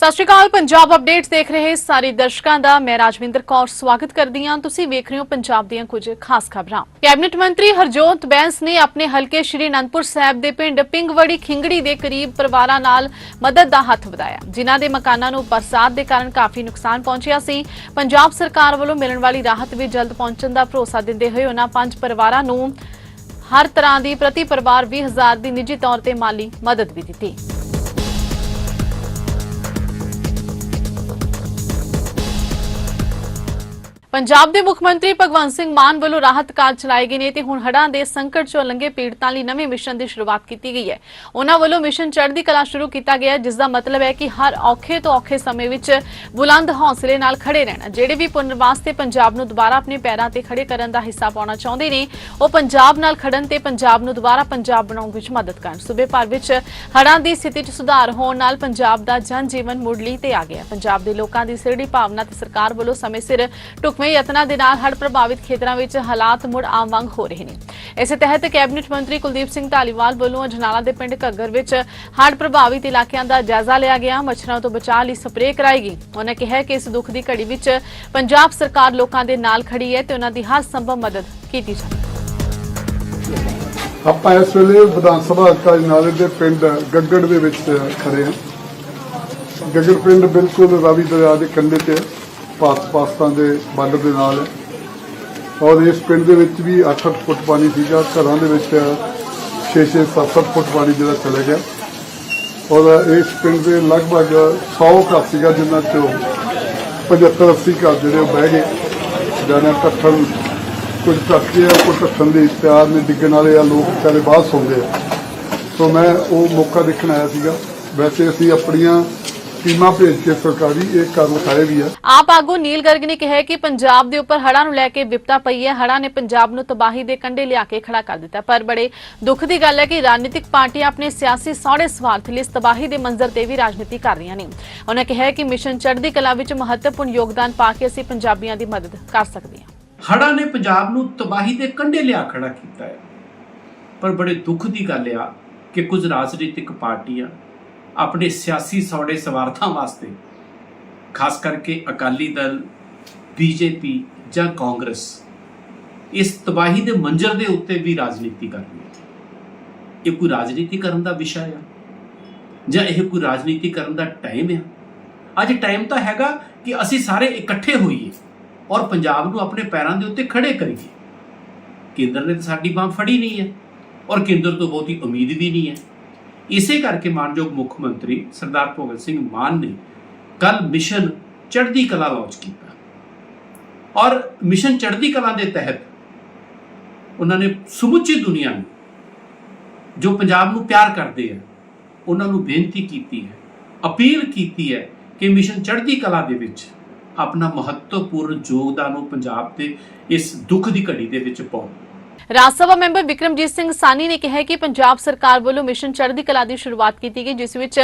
ਸਤਿ ਸ਼੍ਰੀ ਅਕਾਲ, ਪੰਜਾਬ ਅਪਡੇਟਸ ਦੇਖ ਰਹੇ ਸਾਰੇ ਦਰਸ਼ਕਾਂ ਦਾ। ਮੈਂ ਰਾਜਵਿੰਦਰ ਕੌਰ, ਸਵਾਗਤ ਕਰਦੀ ਹਾਂ। ਤੁਸੀਂ ਵੇਖ ਰਹੇ ਹੋ ਪੰਜਾਬ ਦੀਆਂ ਕੁਝ ਖਾਸ ਖਬਰਾਂ। ਕੈਬਨਿਟ ਮੰਤਰੀ ਹਰਜੋਤ ਬੈਂਸ ਨੇ ਆਪਣੇ ਹਲਕੇ ਸ਼੍ਰੀ ਅਨੰਦਪੁਰ ਸਾਹਿਬ ਦੇ ਪਿੰਡ ਪਿੰਗਵੜੀ ਖਿੰਗੜੀ ਦੇ ਕਰੀਬ ਪਰਿਵਾਰਾਂ ਨਾਲ ਮਦਦ ਦਾ ਹੱਥ ਵਧਾਇਆ। ਜਿਨ੍ਹਾਂ ਦੇ ਮਕਾਨਾਂ ਨੂੰ ਬਰਸਾਤ ਦੇ ਕਾਰਨ ਕਾਫੀ ਨੁਕਸਾਨ ਪਹੁੰਚਿਆ ਸੀ। ਪੰਜਾਬ ਸਰਕਾਰ ਵੱਲੋਂ ਮਿਲਣ ਵਾਲੀ ਰਾਹਤ ਵੀ ਜਲਦ ਪਹੁੰਚਣ ਦਾ ਭਰੋਸਾ ਦਿੰਦੇ ਹੋਏ ਉਹਨਾਂ ਪੰਜ ਪਰਿਵਾਰਾਂ ਨੂੰ ਹਰ ਤਰ੍ਹਾਂ ਦੀ ਪ੍ਰਤੀ ਪਰਿਵਾਰ 20000 ਦੀ ਨਿੱਜੀ ਤੌਰ ਤੇ ਮਾਲੀ ਮਦਦ ਵੀ ਦਿੱਤੀ। ਪੰਜਾਬ ਦੇ ਮੁੱਖ ਮੰਤਰੀ ਭਗਵੰਤ ਸਿੰਘ ਮਾਨ ਵੱਲੋਂ ਰਾਹਤ ਕਾਰਜ ਚਲਾਏ ਗਏ ਨੇ ਤੇ ਹੁਣ ਹੜ੍ਹਾਂ ਦੇ ਸੰਕਟ ਚੋਂ ਲੰਘੇ ਪੀੜਤਾਂ ਲਈ ਨਵੇਂ ਮਿਸ਼ਨ ਦੀ ਸ਼ੁਰੂਆਤ ਕੀਤੀ ਗਈ ਹੈ। ਉਹਨਾਂ ਵੱਲੋਂ ਮਿਸ਼ਨ ਚੜ੍ਹਦੀ ਕਲਾ ਸ਼ੁਰੂ ਕੀਤਾ ਗਿਆ, ਜਿਸ ਦਾ ਮਤਲਬ ਹੈ ਕਿ ਹਰ ਔਖੇ ਤੋਂ ਔਖੇ ਸਮੇਂ ਵਿੱਚ ਬੁਲੰਦ ਹੌਸਲੇ ਨਾਲ ਖੜੇ ਰਹਿਣਾ। ਜਿਹੜੇ ਵੀ ਪੁਨਰਵਾਸ ਤੇ ਪੰਜਾਬ ਨੂੰ ਦੁਬਾਰਾ ਆਪਣੇ ਪੈਰਾਂ ਤੇ ਖੜੇ ਕਰਨ ਦਾ ਹਿੱਸਾ ਪਾਉਣਾ ਚਾਹੁੰਦੇ ਨੇ, ਉਹ ਪੰਜਾਬ ਨਾਲ ਖੜਨ ਤੇ ਪੰਜਾਬ ਨੂੰ ਦੁਬਾਰਾ ਪੰਜਾਬ ਬਣਾਉਣ ਵਿੱਚ ਮਦਦ ਕਰਨ। ਸੂਬੇ ਭਰ ਵਿੱਚ ਹੜ੍ਹਾਂ ਦੀ ਸਥਿਤੀ 'ਚ ਸੁਧਾਰ ਹੋਣ ਨਾਲ ਪੰਜਾਬ ਦਾ ਜਨ ਜੀਵਨ ਮੁੱਢਲੀ ਤੇ ਆ ਗਿਆ ਪੰਜਾਬ ਦੇ ਲੋਕਾਂ ਦੀ ਸਿਰੜੀ ਭਾਵਨਾ ਤੇ ਸਰਕਾਰ ਵੱਲੋਂ ਸਮੇਂ ਸਿਰ ਢੁਕਵੇਂ ਯਤਨਾਂ ਦੇ ਨਾਲ ਹੜ੍ਹ ਪ੍ਰਭਾਵਿਤ ਖੇਤਰਾਂ ਵਿੱਚ ਹਾਲਾਤ ਮੁੜ ਆਮ ਵਾਂਗ ਹੋ ਰਹੇ ਨੇ। ਇਸੇ ਤਹਿਤ ਕੈਬਨਿਟ ਮੰਤਰੀ ਕੁਲਦੀਪ ਸਿੰਘ ਧਾਲੀਵਾਲ ਵੱਲੋਂ ਅਜਨਾਲਾ ਦੇ ਪਿੰਡ ਘੱਗਰ ਵਿੱਚ ਹੜ੍ਹ ਪ੍ਰਭਾਵਿਤ ਇਲਾਕਿਆਂ ਦਾ ਜਾਇਜ਼ਾ ਲਿਆ ਗਿਆ। ਮੱਛਰਾਂ ਤੋਂ ਬਚਾਅ ਲਈ ਸਪਰੇਅ ਕਰਾਈ ਗਈ। ਉਹਨਾਂ ਕਿਹਾ ਕਿ ਇਸ ਦੁੱਖ ਦੀ ਘੜੀ ਵਿੱਚ ਪੰਜਾਬ ਸਰਕਾਰ ਲੋਕਾਂ ਦੇ ਨਾਲ ਖੜੀ ਹੈ ਤੇ ਉਹਨਾਂ ਦੀ ਹਰ ਸੰਭਵ ਮਦਦ ਕੀਤੀ ਜਾਵੇ। ਆਪਾਂ ਇਸ ਵੇਲੇ ਵਿਧਾਨ ਸਭਾ ਹਲਕਾ ਨਾਲੇ ਦੇ ਪਿੰਡ ਗੱਗੜ ਦੇ ਵਿੱਚ ਖੜੇ ਹਾਂ। ਗੱਗੜ ਪਿੰਡ ਬਿਲਕੁਲ ਰਾਵੀ ਦਰਿਆ ਦੇ ਕੰਢੇ ਤੇ ਭਾਰਤ ਪਾਸ ਪਾਕਿਸਤਾਨ ਦੇ ਬਾਰਡਰ ਦੇ ਨਾਲ। ਹੈ ਔਰ ਇਸ ਪਿੰਡ ਦੇ ਵਿੱਚ ਵੀ 8-8 ਫੁੱਟ ਪਾਣੀ ਸੀਗਾ। ਘਰਾਂ ਦੇ ਵਿੱਚ 6-6 7-7 ਫੁੱਟ ਪਾਣੀ ਜਿਹੜਾ ਚਲੇ ਗਿਆ। ਔਰ ਇਸ ਪਿੰਡ ਦੇ ਲਗਭਗ 100 ਘਰ ਸੀਗਾ, ਜਿਨ੍ਹਾਂ ਚੋਂ 75-80 ਘਰ ਜਿਹੜੇ ਉਹ ਬਹਿ ਗਏ। ਜਾਨਾ ਕੱਠਣ ਕੁਝ ਟੱਕੇ ਆ, ਕੁਝ ਟੱਕਣ ਦੇ ਪਿਆਰ ਨੇ ਡਿੱਗਣ ਵਾਲੇ ਆ, ਲੋਕ ਵਿਚਾਰੇ ਬਾਹਰ ਸੌਂਦੇ ਆ। ਸੋ ਮੈਂ ਉਹ ਮੌਕਾ ਦੇਖਣ ਆਇਆ ਸੀਗਾ। ਵੈਸੇ ਅਸੀਂ ਆਪਣੀਆਂ ਟੀਮਾਂ ਭੇਜ ਕੇ ਸਰਕਾਰੀ ਇਹ ਕਰ ਲਿਖਾਏ ਵੀ ਆ। ਆਪ ਆਗੂ ਨੀਲ ਗਰਗ ਨੇ ਕਿਹਾ ਕਿ ਪੰਜਾਬ ਦੇ ਉੱਪਰ ਹੜ੍ਹਾਂ ਨੂੰ ਲੈ ਕੇ ਵਿਪਤਾ ਪਈ ਹੈ। ਹੜ੍ਹਾਂ ਨੇ ਪੰਜਾਬ ਨੂੰ ਤਬਾਹੀ ਦੇ ਕੰਢੇ ਲਿਆ ਕੇ ਖੜਾ ਕਰ ਦਿੱਤਾ। ਪਰ ਬੜੇ ਦੁੱਖ ਦੀ ਗੱਲ ਹੈ ਕਿ ਰਾਜਨੀਤਿਕ ਪਾਰਟੀਆਂ ਆਪਣੇ ਸਿਆਸੀ ਸੌੜੇ ਸਵਾਰਥ ਲਈ ਇਸ ਤਬਾਹੀ ਦੇ ਮੰਜ਼ਰ ਤੇ ਵੀ ਰਾਜਨੀਤੀ ਕਰ ਰਹੀਆਂ ਨੇ। ਉਹਨਾਂ ਕਿਹਾ ਕਿ ਮਿਸ਼ਨ ਚੜ੍ਹਦੀ ਕਲਾ ਵਿੱਚ ਮਹੱਤਵਪੂਰਨ ਯੋਗਦਾਨ ਪਾ ਕੇ ਅਸੀਂ ਪੰਜਾਬੀਆਂ ਦੀ ਮਦਦ ਕਰ ਸਕਦੇ ਹਾਂ। ਹੜ੍ਹਾਂ ਨੇ ਪੰਜਾਬ ਨੂੰ ਤਬਾਹੀ ਦੇ ਕੰਢੇ ਲਿਆ ਖੜਾ ਕੀਤਾ ਹੈ। ਪਰ ਬੜੇ ਦੁੱਖ ਦੀ ਗੱਲ ਆ ਕਿ ਕੁਝ ਰਾਜਨੀਤਿਕ ਪਾਰਟੀਆਂ ਆਪਣੇ ਸਿਆਸੀ ਸੌੜੇ ਸਵਾਰਥਾਂ ਵਾਸਤੇ, ਖਾਸ ਕਰਕੇ ਅਕਾਲੀ ਦਲ, ਬੀਜੇਪੀ ਜਾਂ ਕਾਂਗਰਸ, ਇਸ ਤਬਾਹੀ ਦੇ ਮੰਜ਼ਰ ਦੇ ਉੱਤੇ ਵੀ ਰਾਜਨੀਤੀ ਕਰਦੀ ਹੈ। ਇਹ ਕੋਈ ਰਾਜਨੀਤੀ ਕਰਨ ਦਾ ਵਿਸ਼ਾ ਆ? ਜਾਂ ਇਹ ਕੋਈ ਰਾਜਨੀਤੀ ਕਰਨ ਦਾ ਟਾਈਮ ਆ? ਅੱਜ ਟਾਈਮ ਤਾਂ ਹੈਗਾ ਕਿ ਅਸੀਂ ਸਾਰੇ ਇਕੱਠੇ ਹੋਈਏ ਔਰ ਪੰਜਾਬ ਨੂੰ ਆਪਣੇ ਪੈਰਾਂ ਦੇ ਉੱਤੇ ਖੜੇ ਕਰੀਏ। ਕੇਂਦਰ ਨੇ ਤਾਂ ਸਾਡੀ ਬਾਹ ਫੜੀ ਨਹੀਂ ਹੈ ਔਰ ਕੇਂਦਰ ਤੋਂ ਬਹੁਤੀ ਉਮੀਦ ਵੀ ਨਹੀਂ ਹੈ। ਇਸੇ ਕਰਕੇ ਮਾਨਯੋਗ ਮੁੱਖ ਮੰਤਰੀ ਸਰਦਾਰ ਭਗਤ ਸਿੰਘ ਮਾਨ ਨੇ ਕੱਲ ਮਿਸ਼ਨ ਚੜ੍ਹਦੀ ਕਲਾ ਲਾਂਚ ਕੀਤਾ। ਔਰ ਮਿਸ਼ਨ ਚੜ੍ਹਦੀ ਕਲਾ ਦੇ ਤਹਿਤ ਉਹਨਾਂ ਨੇ ਸਮੁੱਚੀ ਦੁਨੀਆ ਨੂੰ ਜੋ ਪੰਜਾਬ ਨੂੰ ਪਿਆਰ ਕਰਦੇ ਆ, ਉਹਨਾਂ ਨੂੰ ਬੇਨਤੀ ਕੀਤੀ ਹੈ, ਅਪੀਲ ਕੀਤੀ ਹੈ ਕਿ ਮਿਸ਼ਨ ਚੜ੍ਹਦੀ ਕਲਾ ਦੇ ਵਿੱਚ ਆਪਣਾ ਮਹੱਤਵਪੂਰਨ ਯੋਗਦਾਨ ਉਹ ਪੰਜਾਬ ਦੇ ਇਸ ਦੁੱਖ ਦੀ ਘੜੀ ਦੇ ਵਿੱਚ ਪਾਓ ਰਾਜ ਸਭਾ ਮੈਂਬਰ ਵਿਕਰਮਜੀਤ ਸਿੰਘ ਸਾਨੀ ਨੇ ਕਿਹਾ ਕਿ ਪੰਜਾਬ ਸਰਕਾਰ ਵੱਲੋਂ ਮਿਸ਼ਨ ਚੜ੍ਹਦੀ ਕਲਾ ਦੀ ਸ਼ੁਰੂਆਤ ਕੀਤੀ ਗਈ, ਜਿਸ ਵਿੱਚ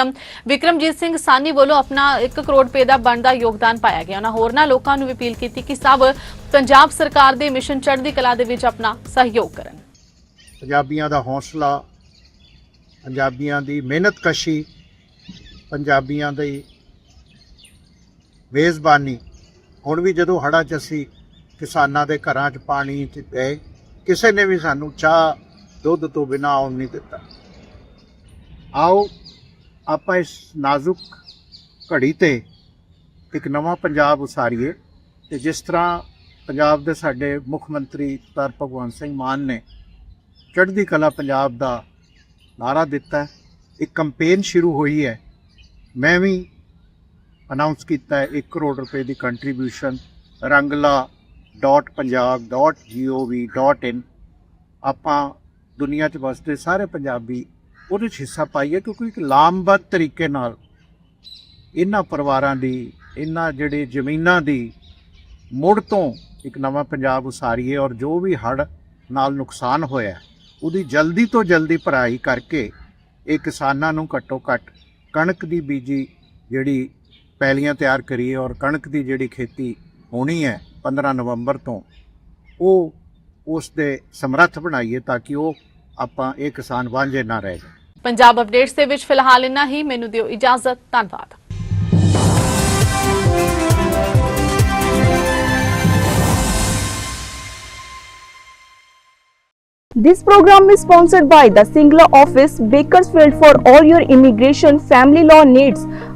ਵਿਕਰਮਜੀਤ ਸਿੰਘ ਸਾਨੀ ਵੱਲੋਂ ਆਪਣਾ 1 ਕਰੋੜ ਰੁਪਏ ਦਾ ਬਣਦਾ ਯੋਗਦਾਨ ਪਾਇਆ ਗਿਆ। ਉਹਨਾਂ ਹੋਰਨਾਂ ਲੋਕਾਂ ਨੂੰ ਵੀ ਅਪੀਲ ਕੀਤੀ ਕਿ ਸਭ ਪੰਜਾਬ ਸਰਕਾਰ ਦੇ ਮਿਸ਼ਨ ਚੜ੍ਹਦੀ ਕਲਾ ਦੇ ਵਿੱਚ ਆਪਣਾ ਸਹਿਯੋਗ ਕਰਨ। ਪੰਜਾਬੀਆਂ ਦਾ ਹੌਸਲਾ, ਪੰਜਾਬੀਆਂ ਦੀ ਮਿਹਨਤਕਸ਼ੀ, ਪੰਜਾਬੀਆਂ ਦੀ ਮੇਜ਼ਬਾਨੀ। ਹੁਣ ਵੀ ਜਦੋਂ ਹੜ੍ਹਾਂ 'ਚ ਅਸੀਂ ਕਿਸਾਨਾਂ ਦੇ ਘਰਾਂ 'ਚ ਪਾਣੀ 'ਚ ਪਏ ਕਿਸੇ ਨੇ ਵੀ ਸਾਨੂੰ ਚਾਹ, ਦੁੱਧ ਤੋਂ ਬਿਨਾਂ ਆਉਣ ਨਹੀਂ ਦਿੱਤਾ। ਆਓ, ਆਪਾਂ ਇਸ ਨਾਜ਼ੁਕ ਘੜੀ ਤੇ ਇੱਕ ਨਵਾਂ ਪੰਜਾਬ ਉਸਾਰੀਏ ਤੇ ਜਿਸ ਤਰ੍ਹਾਂ ਪੰਜਾਬ ਦੇ ਸਾਡੇ ਮੁੱਖ ਮੰਤਰੀ ਸਰ ਭਗਵੰਤ ਸਿੰਘ ਮਾਨ ਨੇ ਚੜ੍ਹਦੀ ਕਲਾ ਪੰਜਾਬ ਦਾ ਨਾਰਾ ਦਿੱਤਾ ਹੈ, ਇੱਕ ਕੈਂਪੇਨ ਸ਼ੁਰੂ ਹੋਈ ਹੈ। ਮੈਂ ਵੀ ਅਨਾਉਂਸ ਕੀਤਾ ਹੈ 1 ਕਰੋੜ ਰੁਪਏ ਦੀ ਕੰਟਰੀਬਿਊਸ਼ਨ ਰੰਗਲਾ rangla.punjab.gov.in ਆਪਾਂ ਦੁਨੀਆ 'ਚ ਵਸਦੇ ਸਾਰੇ ਪੰਜਾਬੀ ਉਹਦੇ 'ਚ ਹਿੱਸਾ ਪਾਈਏ ਕਿਉਂਕਿ ਇੱਕ ਲਾਮਬੱਧ ਤਰੀਕੇ ਨਾਲ ਇਹਨਾਂ ਪਰਿਵਾਰਾਂ ਦੀ, ਇਹਨਾਂ ਜਿਹੜੇ ਜ਼ਮੀਨਾਂ ਦੀ ਮੁੜ ਤੋਂ ਇੱਕ ਨਵਾਂ ਪੰਜਾਬ ਉਸਾਰੀਏ ਔਰ ਜੋ ਵੀ ਹੜ੍ਹ ਨਾਲ ਨੁਕਸਾਨ ਹੋਇਆ, ਉਹਦੀ ਜਲਦੀ ਤੋਂ ਜਲਦੀ ਭਰਾਈ ਕਰਕੇ ਇਹ ਕਿਸਾਨਾਂ ਨੂੰ ਘੱਟੋ ਘੱਟ ਕਣਕ ਦੀ ਬੀਜੀ ਜਿਹੜੀ ਪੈਲੀਆਂ ਤਿਆਰ ਕਰੀਏ ਔਰ ਕਣਕ ਦੀ ਜਿਹੜੀ ਖੇਤੀ ਹੋਣੀ ਹੈ 15 ਨਵੰਬਰ ਤੋਂ ਉਹ ਉਸ ਦੇ ਸਮਰੱਥ ਬਣਾਈਏ ਤਾਂ ਕਿ ਉਹ ਆਪਾਂ ਇਹ ਕਿਸਾਨ ਵਾਂਝੇ ਨਾ ਰਹੇ ਪੰਜਾਬ ਅਪਡੇਟਸ ਦੇ ਵਿੱਚ ਫਿਲਹਾਲ ਇੰਨਾ ਹੀ ਮੈਨੂੰ ਦਿਓ ਇਜਾਜ਼ਤ ਧੰਨਵਾਦ This program is sponsored by the Singla office, Bakersfield for all your immigration family law needs.